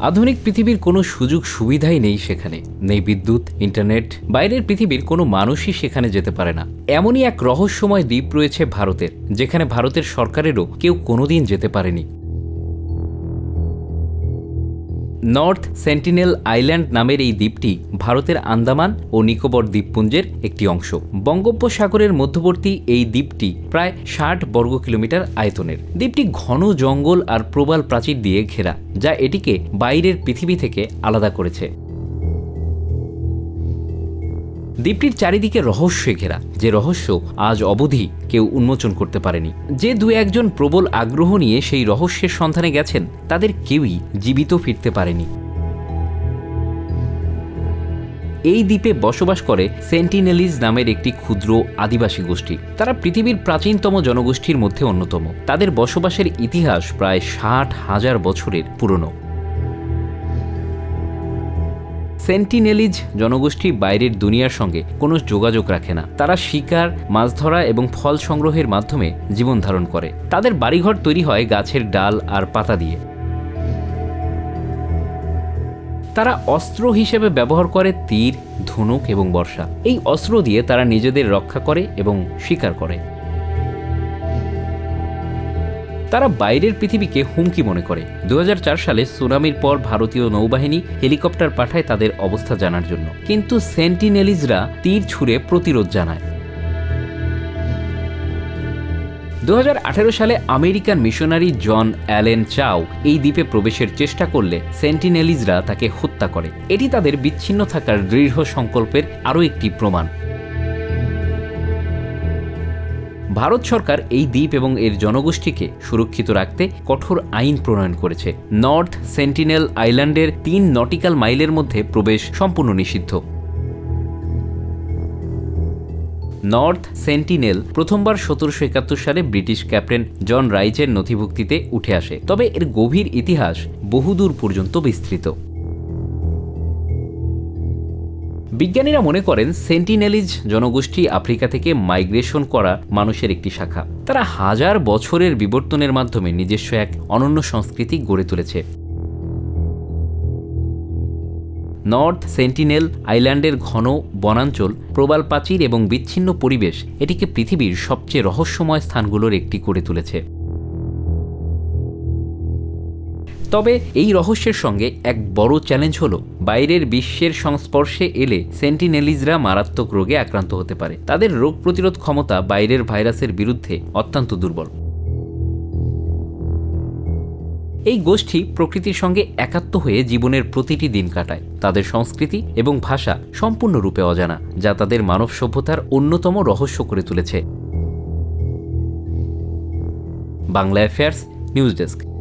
আধুনিক পৃথিবীর কোনো সুযোগ সুবিধাই নেই সেখানে। নেই বিদ্যুৎ, ইন্টারনেট। বাইরের পৃথিবীর কোনো মানুষই সেখানে যেতে পারে না। এমনই এক রহস্যময় দ্বীপ রয়েছে ভারতের, যেখানে ভারতের সরকারেরও কেউ কোনোদিন যেতে পারেনি। নর্থ সেন্টিনেল আইল্যান্ড নামের এই দ্বীপটি ভারতের আন্দামান ও নিকোবর দ্বীপপুঞ্জের একটি অংশ। বঙ্গোপসাগরের মধ্যবর্তী এই দ্বীপটি প্রায় ষাট বর্গ কিলোমিটার আয়তনের। দ্বীপটি ঘন জঙ্গল আর প্রবাল প্রাচীর দিয়ে ঘেরা, যা এটিকে বাইরের পৃথিবী থেকে আলাদা করেছে। দ্বীপটির চারিদিকে রহস্যে ঘেরা। যে রহস্য আজ অবধি কেউ উন্মোচন করতে পারেনি। যে দু একজন প্রবল আগ্রহ নিয়ে সেই রহস্যের সন্ধানে গেছেন, তাদের কেউই জীবিত ফিরতে পারেনি। এই দ্বীপে বসবাস করে সেন্টিনেলিজ নামের একটি ক্ষুদ্র আদিবাসী গোষ্ঠী। তারা পৃথিবীর প্রাচীনতম জনগোষ্ঠীর মধ্যে অন্যতম। তাদের বসবাসের ইতিহাস প্রায় ষাট হাজার বছরের পুরনো। সেন্টিনেলিজ জনগোষ্ঠী বাইরের দুনিয়ার সঙ্গে কোনো যোগাযোগ রাখে না। তারা শিকার, মাছ ধরা এবং ফল সংগ্রহের মাধ্যমে জীবন ধারণ করে। তাদের বাড়িঘর তৈরি হয় গাছের ডাল আর পাতা দিয়ে। তারা অস্ত্র হিসেবে ব্যবহার করে তীর, ধনুক এবং বর্ষা। এই অস্ত্র দিয়ে তারা নিজেদের রক্ষা করে এবং শিকার করে। তারা বাইরের পৃথিবীকে হুমকি মনে করে। দু হাজার চার সালে সুনামির পর ভারতীয় নৌবাহিনী হেলিকপ্টার পাঠায় তাদের অবস্থা জানার জন্য। কিন্তু সেন্টিনেলিজরা তীর ছুঁড়ে প্রতিরোধ জানায়। দুহাজার আঠেরো সালে আমেরিকান মিশনারি জন অ্যালেন চাও এই দ্বীপে প্রবেশের চেষ্টা করলে সেন্টিনেলিজরা তাকে হত্যা করে। এটি তাদের বিচ্ছিন্ন থাকার দৃঢ় সংকল্পের আরও একটি প্রমাণ। ভারত সরকার এই দ্বীপ এবং এর জনগোষ্ঠীকে সুরক্ষিত রাখতে কঠোর আইন প্রণয়ন করেছে। নর্থ সেন্টিনেল আইল্যান্ডের তিন নটিক্যাল মাইলের মধ্যে প্রবেশ সম্পূর্ণ নিষিদ্ধ। নর্থ সেন্টিনেল প্রথমবার সতেরোশো একাত্তর সালে ব্রিটিশ ক্যাপ্টেন জন রাইচের নথিভুক্তিতে উঠে আসে। তবে এর গভীর ইতিহাস বহুদূর পর্যন্ত বিস্তৃত। বিজ্ঞানীরা মনে করেন সেন্টিনেলিজ জনগোষ্ঠী আফ্রিকা থেকে মাইগ্রেশন করা মানুষের একটি শাখা। তারা হাজার বছরের বিবর্তনের মাধ্যমে নিজস্ব এক অনন্য সংস্কৃতি গড়ে তুলেছে। নর্থ সেন্টিনেল আইল্যান্ডের ঘন বনাঞ্চল, প্রবাল প্রাচীর এবং বিচ্ছিন্ন পরিবেশ এটিকে পৃথিবীর সবচেয়ে রহস্যময় স্থানগুলোর একটি করে তুলেছে। তবে এই রহস্যের সঙ্গে এক বড় চ্যালেঞ্জ হলো, বাইরের বিশ্বের সংস্পর্শে এলে সেন্টিনেলিজরা মারাত্মক রোগে আক্রান্ত হতে পারে। তাদের রোগ প্রতিরোধ ক্ষমতা বাইরের ভাইরাসের বিরুদ্ধে অত্যন্ত দুর্বল। এই গোষ্ঠী প্রকৃতির সঙ্গে একাত্ম হয়ে জীবনের প্রতিটি দিন কাটায়। তাদের সংস্কৃতি এবং ভাষা সম্পূর্ণরূপে অজানা, যা তাদের মানব সভ্যতার অন্যতম রহস্য করে তুলেছে। Bangla affairs, news desk.